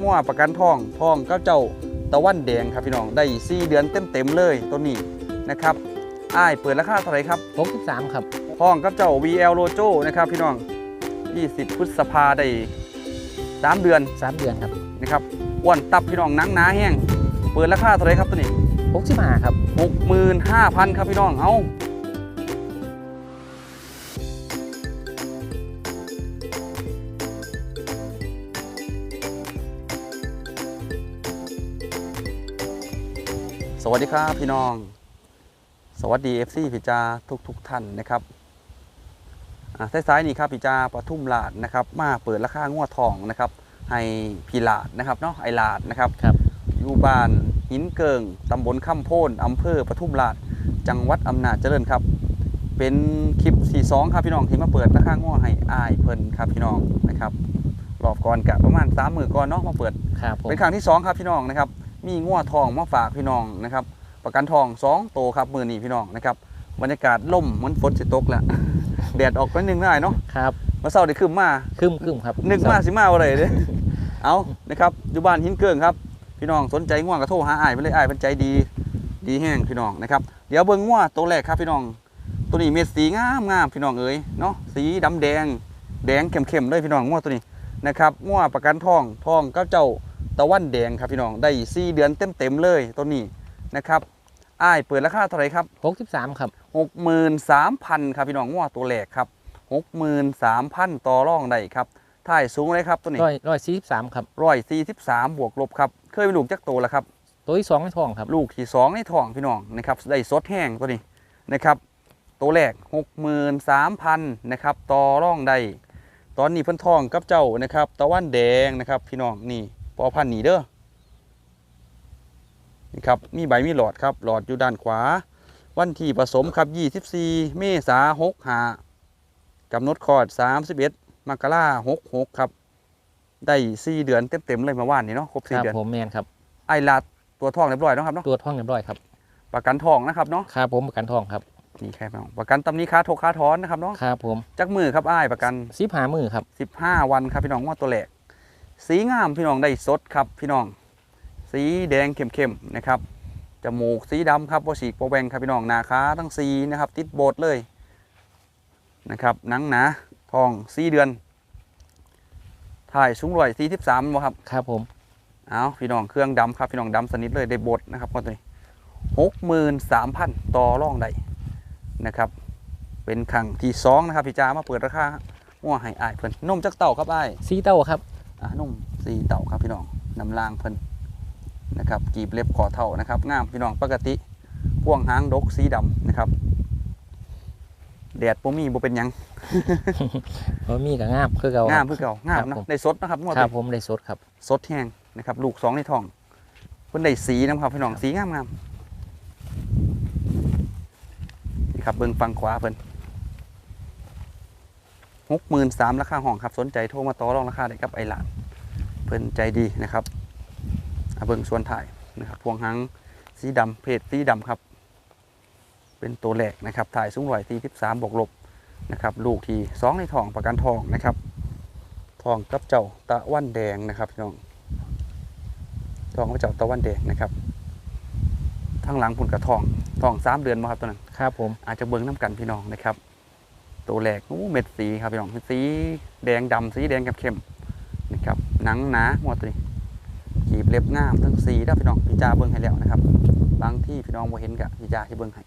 มั่วประกันทองทองก็เจ้าตะวันแดงครับพี่น้องได้4เดือนเต็มๆเลยตัวนี้นะครับอ้ายเปิดราคาเท่าไหร่ครับ63ครับทองกับเจ้า VL Rojo นะครับพี่น้อง 20 พฤษภาได้ 3 เดือน 3 เดือนครับนะครับอ้วนตับพี่น้องหนังหนาแห้งเปิดราคาเท่าไหร่ครับตัวนี้65ครับ65,000ครับพี่น้องเอา สวัสดีครับพี่น้อง สวัสดี FC พี่จาทุกทุกๆท่านนะครับอ่าซ้ายๆนี่ครับพี่จาปทุมลาดนะครับ มาเปิดราคางวดทองนะครับ ให้พี่ลาดนะครับเนาะไอลาดนะครับครับอยู่บ้านหินเกิงตำบลข้ามโพนอำเภอปทุมราชจังหวัดอำนาจเจริญครับ เป็นคลิป42ครับพี่น้องที่มาเปิดราคาง้อให้อายเพิ่นครับพี่น้องนะครับรอบก่อนกะประมาณ3มือก่อนเนาะมาเปิดครับผมเป็นครั้งที่2ครับพี่น้องนะครับ มีง้อทองมาฝากพี่น้องนะครับ ประกันทอง2โตวครับมือนี้พี่น้องนะครับบรรยากาศล่มเหมือนฝนจะตกแล้วแดดออกไปหนึ่งได้เนาะครับมาเศร้าได้คืมมาครึมครึมครับนึกมาสิมาอะไรเด้เอานะครับอยู่บ้านหินเกิงครับ พี่น้องสนใจง่วงก็โทรหาอ้ายไปเลยอ้ายเป็นใจดีดีแห้งพี่น้องนะครับเดี๋ยวเบิ่งง่วตัวแรกครับพี่น้อง ตัวนี้เม็ดสีงามงามพี่น้องเอ๋ยเนาะสีดำแดงแดงเข้มๆเลยพี่น้องง่วตัวนี้นะครับง่วประกันทองทองก็เจ้า ตะวันแดงครับพี่น้องได้สี่เดือนเต็มๆเลยตัวนี้นะครับอ้ายเปิดราคาเท่าไหร่ครับ 63ครับหกหมื่นสามพันครับพี่น้องง่วตัวแรกครับหกหมื่นสามพันต่อรองได้ครับถ่ายสูงเลยครับตัวนี้ร้อยร้อยสี่สิบสามครับร้อยสี่สิบสามบวกลบครับ เคยมีลูกจักโตแล้วครับ ตัวที่สองในท้องครับ ลูกที่สองในท้องพี่น้องนะครับได้สดแห้งตัวนี้นะครับตัวแรกหกหมื่นสามพันนะครับต่อร่องได้ตอนนี้เพิ่นทองกับเจ้านะครับ ตะวันแดงนะครับพี่น้องนี่ ปอพันธุ์นีเด้อนี่ครับมีใบมีหลอดครับหลอดอยู่ด้านขวา วันที่ผสมครับ 24 เมษาหกหากำหนดคลอด 31มกราหกหกครับ ได้4เดือนเต็มๆเลยเมาว่านนี่เนาะครบค4รับเดือนผมแมนครับไอลาดตัวทองเรียบร้อยเนาะครับเนาะตัวท้องเรียบร้อยครับประกันทองนะครับเนาะครับผมประกันทองครับนี่แค่พี่น้องประกันตำหนี้ค้าทกค้าถอนนะครับเนาะครับผมจักมือครับอ้ายประกันสิบหามือครับ15วันครับพี่น้องว่าตัวแหลก สีงามพี่น้องได้สดครับพี่น้อง สีแดงเข้มๆนะครับจมูกสีดำครับว่าสีกโปรแบงครับพี่น้องหนาขาทั้งสีนะครับ ติดโบดเลยนะครับหนังหนาทองสีเดือนถ่ายสูงร้อยสี่สิบสามบ่ครับครับผมเอาพี่น้องเครื่องดำครับพี่น้องดำสนิทเลยได้โบดนะครับก็ตัวนี้หกหมื่นสามพันต่อร่องได้นะครับ เป็นครั้งที่สองนะครับพี่จามาเปิดราคาหัวให้อายเพิ่นนมจักเต่าครับอ้ายสีเต้าครับอะ นุ่มสีเต่าครับพี่น้องนำลางเพิ่นนะครับกีบเล็บขอเท่านะครับงามพี่น้องปกติพ่วงหางดกสีดำนะครับแดดบ่มีบ่เป็นหยังเพราะมีกับงามคือเก่างามเพื่อเก่างามครับเนาะผมได้สดนะครับงวดครับนี้ผมได้สดครับสดแห้งนะครับ ลูกสองในท้องเพิ่นได้สีนะครับพี่น้องสีงามงามนี่ครับเบิ่งฟังขวาเพิ่น หกหมื่นสามราคาห้องครับ สนใจโทรมาต่อรองราคาได้กับไอหลานเพิ่นใจดีนะครับอะเบิ่งส่วนถ่ายนะครับพวงหางสีดำเพจสีดำครับ เป็นตัวแรกนะครับถ่ายสูงร้อยสี่สิบสามบวกลบนะครับ ลูกที่สองในท้องประกันทองนะครับทองกับเจ้าตะวันแดงนะครับพี่น้องทองกับเจ้าตะวันแดงนะครับทางหลังพุ่นกับทองทองสามเดือนมาครับตัวนั้นครับผมอาจจะเบิ่งน้ำกันพี่น้องนะครับ ตัวแรกโอ้เม็ดสีครับพี่น้องสีแดงดำสีแดงเข้มๆนะครับหนังหนาหมดเลยกีบเล็บงามทั้งสีได้อพี่น้องพี่จ่าเบิ่งให้แล้วนะครับ บางที่พี่น้องบ่เห็นกะพี่จ่าที่เบิ่งให้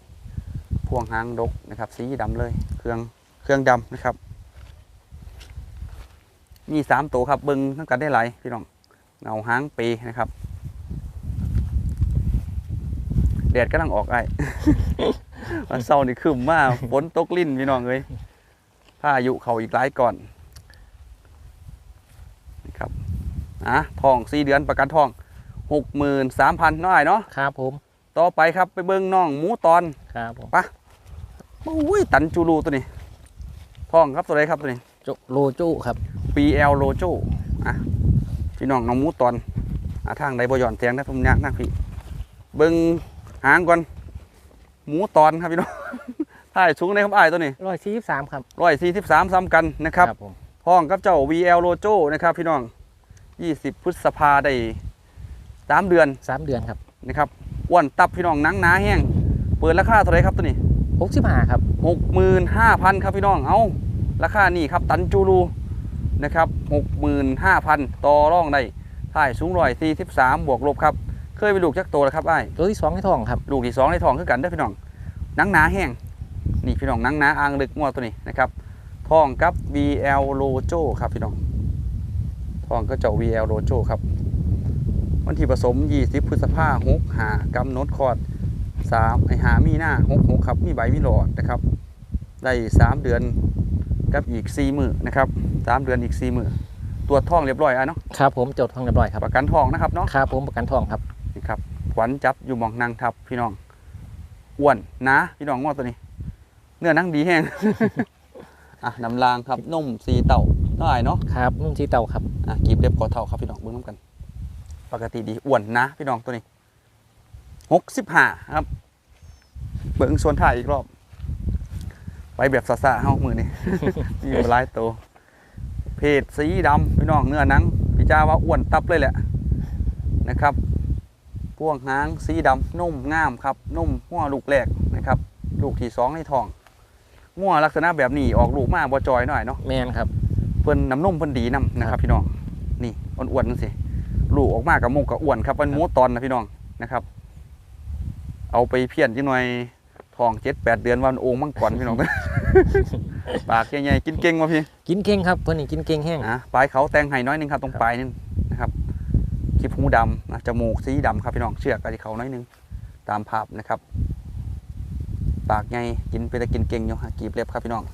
พวงหางดกนะครับ สีดำเลยเครื่องเครื่องดำนะครับ มีสามตัวครับเบิ้งทั้งกันได้หลายพี่น้องเงาหางปีนะครับแดดกำลังออกไอ้วันเสาร์นี่คืมมากฝนตกลิ้นพี่น้องเลย พายุเขาอีกหลายก่อนนะครับอะทองสี่เดือนประกันทองหกหมื่นสามพันน้อยเนาะครับผม ต่อไปครับไปเบิ้งน้องหมูตอนครับผมอุ้ยตันจูรูตัวนี้ทองครับตัวใดครับตัวนี้โจโลจูครับ PL Lojo อะพี่น้องน้องหมูตอนอะทางใดบ่หย่อนเสียงนะผมยากนะพี่เบิ่งหางก่อนหมูตอนครับพี่น้อง ถ่ายสูงในครับอ้ายตัวนี้ร้อยสี่สิบสามครับ ร้อยสี่สิบสามซ้ำกันนะครับผมห้องกับเจ้า VL Lojo นะครับพี่น้อง 20 พฤษภาได้สามเดือนสามเดือนครับนะครับอ้วนตับพี่น้องหนังหนาแห้ง เปิดราคาเท่าไหรครับตัวนี้ หกสิบห้าครับ 65,000 ครับพี่น้อง เอาราคานี่ครับตันจูรูนะครับ65,000 ต่อรองได้ถ่ายสูงร้อย43บวกลบครับ เคยไปลูกจักโตแล้วครับไอ้ายตัวที่สองในท้องครับ ลูกที่สองในท้องคือกันเด้อพี่น้องหนังหนาแห้ง นี่พี่น้องหนังหนาอ่างลึกงัวตัวนี้นะครับท้องกับ VL Lojo ครับพี่น้องท้องก็เจ้า VL Lojo ครับวันที่ผสม 20 พฤษภาคม6หากำหนดคลอด3ไอหามีหน้า6 6ครับ มีใบมีหลอดนะครับ ได้ 3 เดือนกับอีก 4 มือนะครับ 3 เดือนอีก 4 มือตรวจท้องเรียบร้อยอะเนาะครับผมจดท้องเรียบร้อยครับประกันท้องนะครับเนาะครับผมประกันท้องครับนี่ครับขวัญจับอยู่หมองนางทับพี่น้องอ้วนนะพี่น้องงอตัวนี้ เนื้อหนังดีแห้ง อะนำรางครับนุ่มสีเต่าเท่าไหร่เนาะครับนุ่มชีเตาครับอะกีบเล็บกอเท่าครับพี่น้องเบิ้งน้ำกัน ปกติดีอ้วนนะ พี่น้องตัวนี้หกสิบห้าครับ เบิ้งส่วนถ่ายอีกรอบ ไปแบบซาซาๆเฮ้ามือนี่ มีอยู่หลายตัวเพศสีดำพี่น้องเนื้อหนังพี่จ้าว่าอ้วนตับเลยแหละนะครับพวงหางสีดำนุ่มงามครับนุ่มหัวลูกแรกนะครับ ลูกที่สองในท้อง งัวลักษณะแบบนี้ออกลูกมาบ่จอยหน่อยเนาะแมนครับเพิ่นน้ำนมเพิ่นดีนํนะครับ พี่น้องนี่อ้วนๆนั่นสิลูกออกมากับมุกกับอ้วนครับเป็นหมูตอนนะพี่น้องนะครับ เอาไปเพี้ยนจังหน่อยท้องเจ็ดแปดเดือนวันโอ่งมังกรพี่น้องปากใหญ่ๆกินเก่งวะพี่กินเก่งครับเพื่อนนี่กินเก่งแห้งอะปลายเขาแตงไห้น้อยหนึงครับตรงปลายนึงนะครับคลิปหูดำนะจมูกสีดำครับพี่น้องเชือกกับที่เขาน้อยหนึงตามภาพนะครับ ปากใหญ่กินไปแต่กินเก่งอยู่ฮะกีบเล็บครับพี่น้อง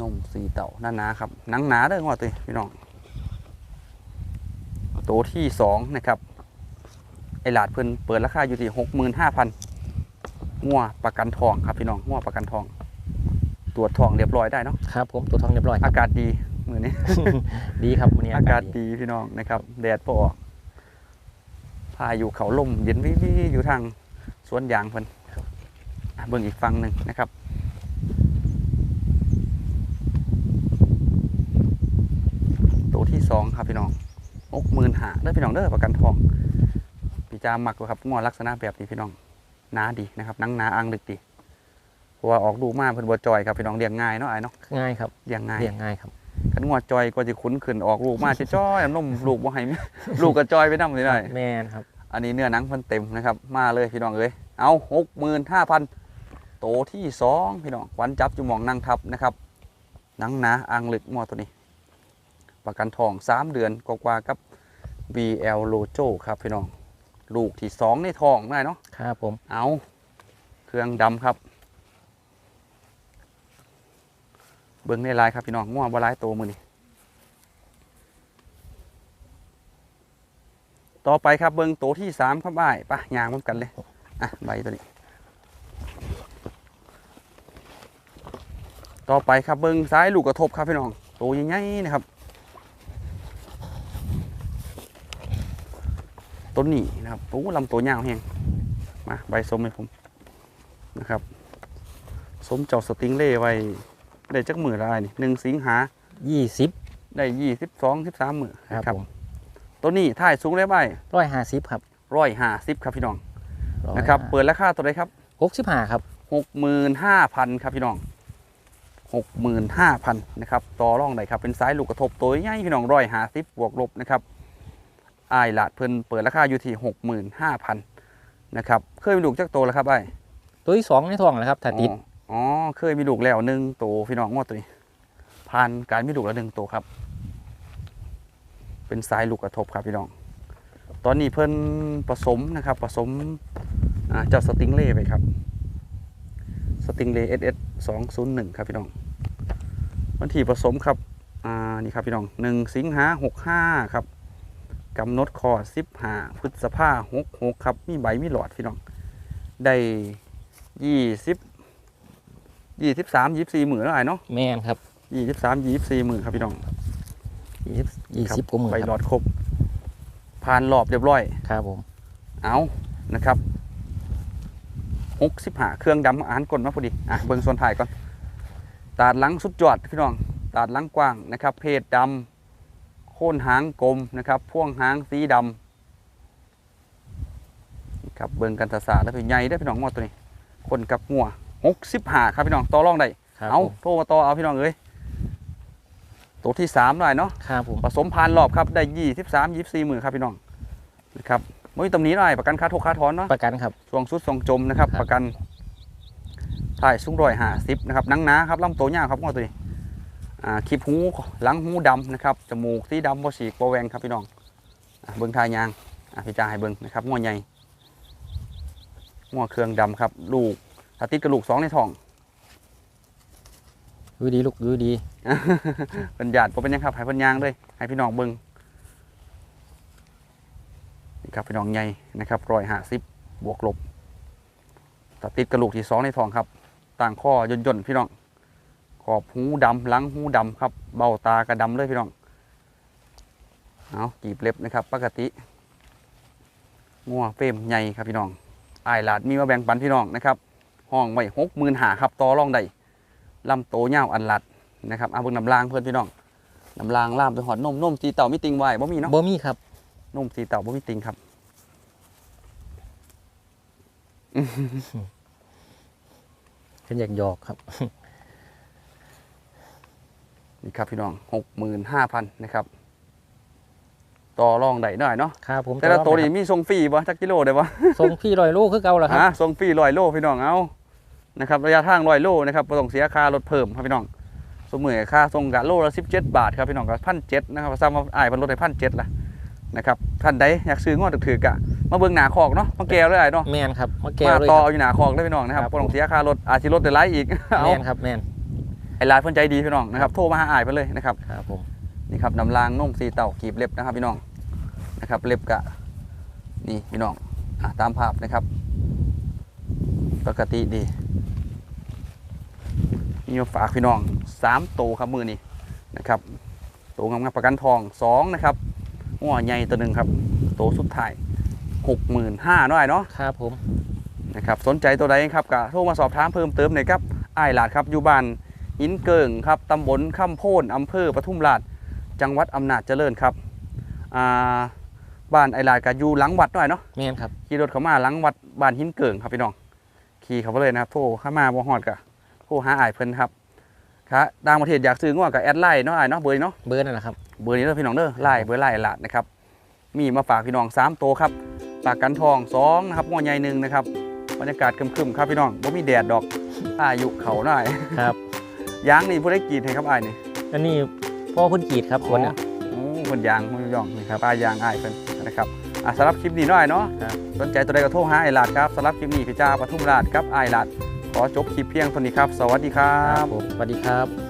นมสีเต่าหน้าหนาครับหนังหนาเด้องว่าตัวพี่น้องตัวที่สองนะครับ ไอหลาดเพิ่นเปิดราคาอยู่ที่หกหมื่นห้าพันงัวประกันทองครับพี่น้องงัวประกันทอง ตรวจทองเรียบร้อยได้เนาะครับผมตัวท้องเรียบร้อยครัอาบกาศดีมือนี้ ดีครับวันนี้อากาศดีพี่น้องนะครับ แดดพอออกพาอยู่เขาลมเย็นวิวๆอยู่ทาง สวนยางเพิ่นอะเบิ่งอีกฝั่งหนึ่งนะครับ ตัวที่สองครับพี่น้องหกหมื่นหาเด้อพี่น้องเด้อประกันทองพี่จามักอยู่ครับงอลักษณะแบบนี้พี่น้องหนาดีนะครับหนังหนาอ่างลึกดีเพราะว่าออกลูกมาเพิ่นบ่จอยครับพี่น้องเลี้ยงง่ายเนาะไอ้เนาะง่ายครับเลี้ยงง่ายเลี้ยงง่ายครับขันงัวจอยก็จะคุ้นขึ้นออกลูกมาจะจ้อยนมลูกบ่ให้มีลูกก็จอยไปนำเลยได้แมนครับ อันนี้เนื้อหนังเพิ่นเต็มนะครับ มาเลยพี่น้องเอ้ยเอาหกหมื่นห้าพันโตที่สองพี่น้องขวัญจับจุหมองนั่งทับนะครับหนังหนาอ่างลึกงอตัวนี้ ประกันทองสามเดือนกว่าๆกับ BL Lojo ครับพี่น้องลูกที่สองในทองได้เนาะครับผมเอาเครื่องดำครับเบิ้งในลายครับพี่น้องง่วงบลายโตมือนี่ ต่อไปครับเบิ้งโตที่สามครับบ่ายปะยางมันกันเลยอะใบตัวนี้ ต่อไปครับเบิ้งซ้ายลูกกระทบครับพี่น้องโตใหญ่ๆนะครับต้นนี้นะครับโอ้ลำตัวยาวแห้งมาใบสมให้ผมนะครับ สมเจ้าสติงเล่ไว้ได้จักมือละไอ้นี่หนึ่งสิงหายี่สิบได้ยี่สิบสองสิบสามมือครับนะผม ตัวนี้ถ่ายสูงได้ใบร้อยห้าสิบครับร้อยห้าสิบครับพี่น้องนะครับ เปิดราคาตัวไหนครับหกสิบห้าครับหกหมื่นห้าพันครับพี่น้องหกหมื่นห้าพันนะครับต่อร่องได้ครับเป็นสายลูกกระทบตัวใหญ่พี่น้องร้อยห้าสิบบวกลบนะครับอายหลาดเพิ่นเปิดราคาอยู่ที่หกหมื่นห้าพันนะครับเคยมีลูกจักโตแล้วครับไอ้ตัวที่สองในท้องนะครับถ้าติดอ๋ออ๋อเคยมีลูกแล้วหนึ่งตัวพี่น้องงวดตัวนี้ผ่านการมีลูกแล้วหนึ่งตัวครับ เป็นสายลูกกระทบครับพี่น้อง ตอนนี้เพิ่นผสมนะครับผสมอ่าเจ้าสติงเล่ไปครับ สติงเล่เอสเอสสองศูนย์หนึ่งครับพี่น้อง วันที่ผสมครับอ่านี่ครับพี่น้องหนึ่งสิงหาหกห้าครับกำหนดคอสิบห้าพฤษภาหกหกครับ มีใบมีหลอดพี่น้อง ได้ยี่สิบยี่สิบสามยี่สิบสี่หมื่นแล้วไอ้เนาะแมนครับยี่สิบสามยี่สิบสี่หมื่นครับพี่น้อง ยี่สิบยี่สิบกว่าหมื่นไปคหลรับอดครบผ่านรอบเรียบร้อย ครับผม เอานะครับหกสิบห้าเครื่องดำอาหารกลมาพอดี อะเบิ่งส่วนถ่ายก่อน ตาดหลังสุดยอดพี่น้อง ตาดหลังกว้างนะครับ เพศดำโค่นหางกลมนะครับ พ่วงหางสีดำนี่ครับเบิ่งกันตาสาแล้วพี่ใหญ่ได้อพี่น้องงอตัวนี้ คนกับงัวหกสิบห้าครับพี่น้อง ต่อรองได้ครับเอาผมโทรมาต่อเอาพี่น้องเอ้ย ตัวที่สามหน่อยเนาะครับผมผสมพันธุ์รอบครับได้ยี่สิบสามยี่สี่หมื่นครับพี่น้องนะครับไม่มีตำหนี้หน่อยประกันค่าทุกค่าถอนเนาะประกันครับช่วงสุดส่งจมนะครับครับ ประกันถ่ายสูงร้อยห้าสิบนะครับหนังหนาครับลำตัวยาวครับงอตัวนี้อ่าคลิปหูหลังหูดำนะครับจมูกสีดำบ่ฉีกบ่แหวงครับพี่น้องอะเบิ้งทายยางอะพี่จ่าให้เบิ้งนะครับงอใหญ่งอเครื่องดำครับ ลูกถ้าติดกระลูกสองในท้อง ดูดีลูกดูดีเป็นหยาดบ่เป็นยังครับให้พิ่นยางเลยให้พี่น้องเบิงนี่ครับพี่น้องใหญ่นะครับรอยห้าสิบบวกลบตัดติดกระลูกที่สองในท้องครับ ต่างข้อย่นย่นๆพี่น้อง ขอบหูดำหลังหูดำครับ เบ้าตากระดำเลยพี่น้องเอากีบเล็บนะครับ ปกติงัวเฟรมใหญ่ครับพี่น้องไอหลาดมีมาแบ่งปันพี่น้องนะครับ ห้องไว้หกหมื่นหาครับต่อรองได้ ลำโตยาวอันหลัดนะครับเอาเบิ่งน้ำลางเพื่อนพี่น้องน้ำลางล่ามไปหอดนมนมสีเต่ามีติงไว้บ่มีเนาะบ่มีครับนมสีเต่าบ่มีติงครับเป็นอยากหยอกครับนี่ครับพี่น้องหกหมื่นห้าพันนะครับต่อรองได้หน่อยเนาะครับผมแต่ละตัวนี้นี้มีส่งฟรีบ่จักกิโลได้บ่ส่งพี่ลอยลูกคือเก่าแล้วครับฮะส่งฟรีร้อยโลพี่น้องเอา นะครับระยะทางร้อยโลนะครับบ่ต้องเสียค่ารถเพิ่มครับพี่น้องสมมือค่าส่งกะโลละ17บาทครับพี่น้องก็พันเจ็ดนะครับซ้ำว่าอ้ายเพิ่นลดให้พันเจ็ดละนะครับท่านใดอยากซื้องวดถือๆกะมาเบิ่งหน้าคอกเนาะมาแก้วเลยอ้ายเนาะแมนครับมาแก้วมาเลยต่อครับอยู่หนาคอกเลยพี่น้องนะครับครับบ่ต้องเสียค่ารถอาจสิรถได้หลายอีกเอาแมนครับแมนไอ้หลายเพิ่นใจดีพี่น้องนะครับโทรมาหาอ้ายเพิ่นเลยนะครับครับผมนี่ครับน้ำลางนุ่มสีเต่ากีบเล็บนะครับพี่น้องนะครับเล็บกะนี่พี่น้องอะตามภาพนะครับ ปกติดี มีมาฝากพี่น้องสามโตวครับมือนี้นะครับโตวงามๆประกันทองสองนะครับหัวใหญ่ตัวหนึ่งครับ โตวสุดท้ายหกหมื่นห้าน้อยเนาะครับผมนะครับสนใจตัวใดครับก็โทรมาสอบถามเพิ่มเติมหน่อยครับอ้ายหลาดครับอยู่บ้านหินเกิงครับตำบลข้ามโพนอำเภอปทุมราชจังหวัดอำนาจเจริญครับอ่าบ้านไอ้หลาดก็อยู่หลังวัดหน่อยเนาะแมนครับขี่รถเข้ามาหลังวัดบ้านหินเกิงครับพี่น้องขี่เข้าไปเลยนะครับโทรเข้ามาบ่ฮอดก็โทร หาอ้ายเพิ่นครับครับต่างประเทศอยากซื้อง้อกับแอดไลน์เนาะอ้ายเนาะเบอร์นี้เนาะเบอร์นั่นแหละครับเบอร์นี้เด้อพี่น้องเด้อไล่เบอร์ไล่หลาดนะครับมีมาฝากพี่น้อง3โตวครับปากกันทอง2นะครับงอใหญ่หนึ่งนะครับบรรยากาศครึมๆครับพี่น้องบ่มีแดดดอกอายุเขาหน่อยครับยางนี่ผู้ได้กรีดให้ครับอ้ายนี่อันนี้พ่อเพุ่นกรีดครับสวนเนี่ยโอ้คนยางมือยองนี่ครับปลายางอ้ายเพิ่นนะครับอะสำหรับคลิปนี้หน่อยเนาะครับสนใจตัวใดก็โทรหาไอ้หลาดครับสำหรับคลิปนี้พี่จ้าปทุมราชครับอ้ายหลาด ขอจบคลิปเพียงเท่านี้ครับ สวัสดีครับบผมสวัสดีครับ